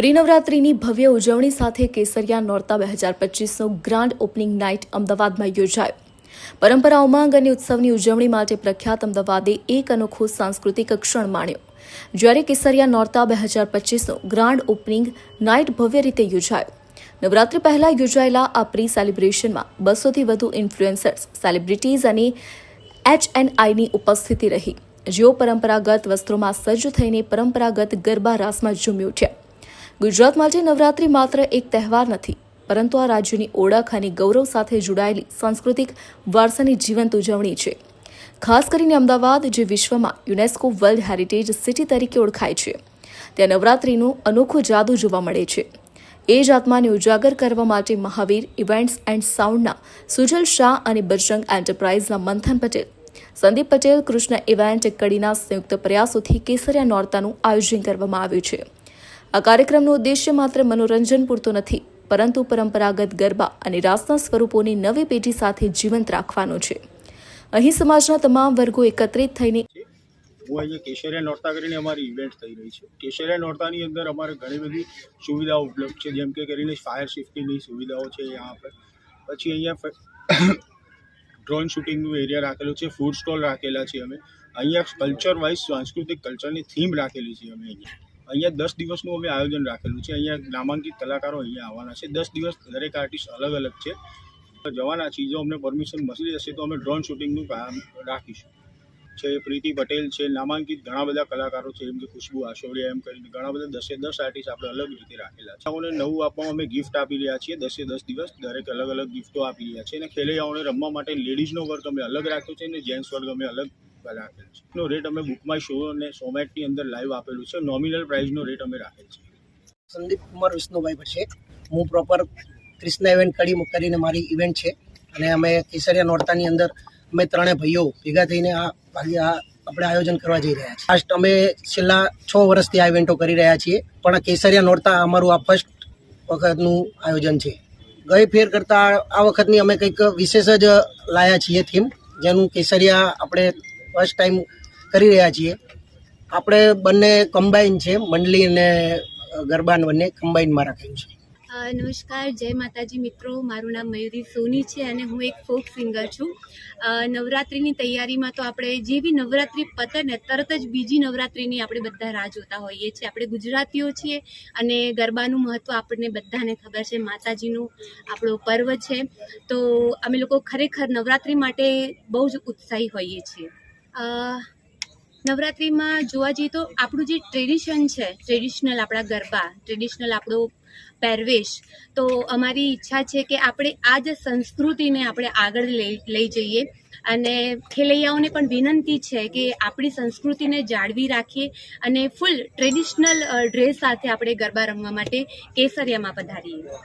પ્રિનવરાત્રિની ભવ્ય ઉજવણી સાથે કેસરિયા નોરતા બે હજાર પચીસનો ગ્રાન્ડ ઓપનિંગ નાઇટ અમદાવાદમાં યોજાયો. પરંપરા ઉમંગ અને ઉત્સવની ઉજવણી માટે પ્રખ્યાત અમદાવાદે એક અનોખો સાંસ્કૃતિક ક્ષણ માણ્યો. જ્યારે કેસરિયા નોરતા બે હજાર પચીસનો ગ્રાન્ડ ઓપનિંગ નાઇટ ભવ્ય રીતે યોજાયો. નવરાત્રી પહેલા યોજાયેલા આ પ્રી સેલિબ્રેશનમાં બસોથી વધુ ઇન્ફ્લુએન્સર્સ સેલિબ્રિટીઝ અને એચએનઆઈની ઉપસ્થિતિ રહી. જેઓ પરંપરાગત વસ્ત્રોમાં સજ્જ થઈને પરંપરાગત ગરબા રાસમાં ઝૂમી ઉઠ્યા. ગુજરાત જે નવરાત્રી માત્ર એક તહેવાર નથી, પરંતુ આ રાજ્યની ઓળખ અને ગૌરવ સાથે જોડાયેલી સાંસ્કૃતિક વારસાની જીવંત ઉજવણી છે. ખાસ કરીને અમદાવાદ, જે વિશ્વમાં યુનેસ્કો વર્લ્ડ હેરિટેજ સિટી તરીકે ઓળખાય છે. ત્યાં નવરાત્રીનું અનોખો જાદુ જોવા મળે છે. એ જ આત્માને ઉજાગર કરવા માટે મહાવીર ઇવેન્ટ્સ એન્ડ સાઉન્ડના સુજલ શાહ અને બજરંગ એન્ટરપ્રાઇઝના મંથન પટેલ, સંદીપ પટેલ, કૃષ્ણ ઇવેન્ટ, કડીના સંયુક્ત પ્રયાસોથી કેસરિયા નોરતાનું આયોજન કરવામાં આવ્યું છે. આ કાર્યક્રમનો ઉદ્દેશ્ય માત્ર મનોરંજન પૂરતો નથી, પરંતુ પરંપરાગત ગરબા અને રાસના સ્વરૂપોની નવી પેઢી સાથે જીવંત રાખવાનો છે. અહીં સમાજના તમામ વર્ગો એકત્રિત થઈને હું અહીંયા કેશરિયા નોરતા કરીને અમારી ઇવેન્ટ થઈ રહી છે. કેશરિયા નોરતાની અંદર અમારે ઘણી બધી સુવિધાઓ ઉપલબ્ધ છે, જેમ કે કરીને ફાયર સેફ્ટીની સુવિધાઓ છે અહીંયા પર. પછી અહીંયા ડ્રોન શૂટિંગનું એરિયા રાખેલું છે ફૂડ સ્ટોલ રાખેલા છે અમે. અહીંયા કલ્ચર વાઇઝ સાંસ્કૃતિક કલ્ચરની થીમ રાખેલી છે અમે અહીંયા. અહીંયા દસ દિવસનું અમે આયોજન રાખેલું છે. અહીંયા નામાંકિત કલાકારો અહીંયા આવવાના છે. દસ દિવસ દરેક આર્ટિસ્ટ અલગ અલગ છે. જવાના છીએ. જો અમને પરમિશન મળી જશે તો અમે ડ્રોન શૂટિંગનું કામ રાખીશું. છે, પ્રીતિ પટેલ છે, નામાંકિત ઘણા બધા કલાકારો છે જેમ કે ખુશ્બુ આશોડિયા એમ કરીને ઘણા બધા દસે દસ આર્ટિસ્ટ આપણે અલગ રીતે રાખેલા છે. અને નવું આપવામાં અમે ગિફ્ટ આપી રહ્યા છીએ. દસે દસ દિવસ દરેક અલગ અલગ ગિફ્ટો આપી રહ્યા છીએ અને ખેલૈયાઓને રમવા માટે લેડીઝનો વર્ગ અમે અલગ રાખ્યો છે અને જેન્ટ્સ વર્ગ અમે અલગ રાખેલ છે. એનો રેટ અમે બુકમાં શો અને સોમેટની અંદર લાઈવ આપેલું છે. નોમિનલ પ્રાઇઝનો રેટ અમે રાખેલ છે. સંદીપ કુમાર વિષ્ણુભાઈ પછી. હું પ્રોપર ક્રિષ્ના ઇવેન્ટ કડી કરીને મારી ઇવેન્ટ છે. અને અમે કેસરિયા નોરતાની અંદર અમે ત્રણેય ભાઈઓ ભેગા થઈને આ ભાગે આ આપણે આયોજન કરવા જઈ રહ્યા છીએ. ફાસ્ટ અમે છેલ્લા છ વર્ષથી આ ઇવેન્ટો કરી રહ્યા છીએ. પણ કેસરિયા નોરતા અમારું આ ફર્સ્ટ વખતનું આયોજન છે. ગઈ ફેર કરતાં આ વખતની અમે કંઈક વિશેષ જ લાયા છીએ થીમ જેનું કેસરિયા આપણે ફર્સ્ટ ટાઈમ કરી રહ્યા છીએ. આપણે બંને કમ્બાઈન છે, મંડલી અને ગરબાન બંને કમ્બાઈનમાં રાખ્યું છે. નમસ્કાર, જય માતાજી મિત્રો. મારું નામ મયુરી સોની છે અને હું એક ફોક સિંગર છું. નવરાત્રિની તૈયારીમાં તો આપણે જેવી નવરાત્રિ પતે ને, તરત જ બીજી નવરાત્રિની આપણે બધા રાહ જોતા હોઈએ છીએ. આપણે ગુજરાતીઓ છીએ અને ગરબાનું મહત્ત્વ આપણને બધાને ખબર છે. માતાજીનું આપણો પર્વ છે. તો અમે લોકો ખરેખર નવરાત્રિ માટે બહુ જ ઉત્સાહી હોઈએ છીએ. નવરાત્રિમાં જોવા જઈએ તો આપણું જે ટ્રેડિશન છે ટ્રેડિશનલ આપણા ગરબા ટ્રેડિશનલ આપણો પહેરવેશ, તો અમારી ઈચ્છા છે કે આપણે આ જ સંસ્કૃતિને આપણે આગળ લઈ જઈએ. અને ખેલૈયાઓને પણ વિનંતી છે કે આપણી સંસ્કૃતિને જાળવી રાખીએ અને ફૂલ ટ્રેડિશનલ ડ્રેસ સાથે આપણે ગરબા રમવા માટે કેસરિયામાં પધારીએ.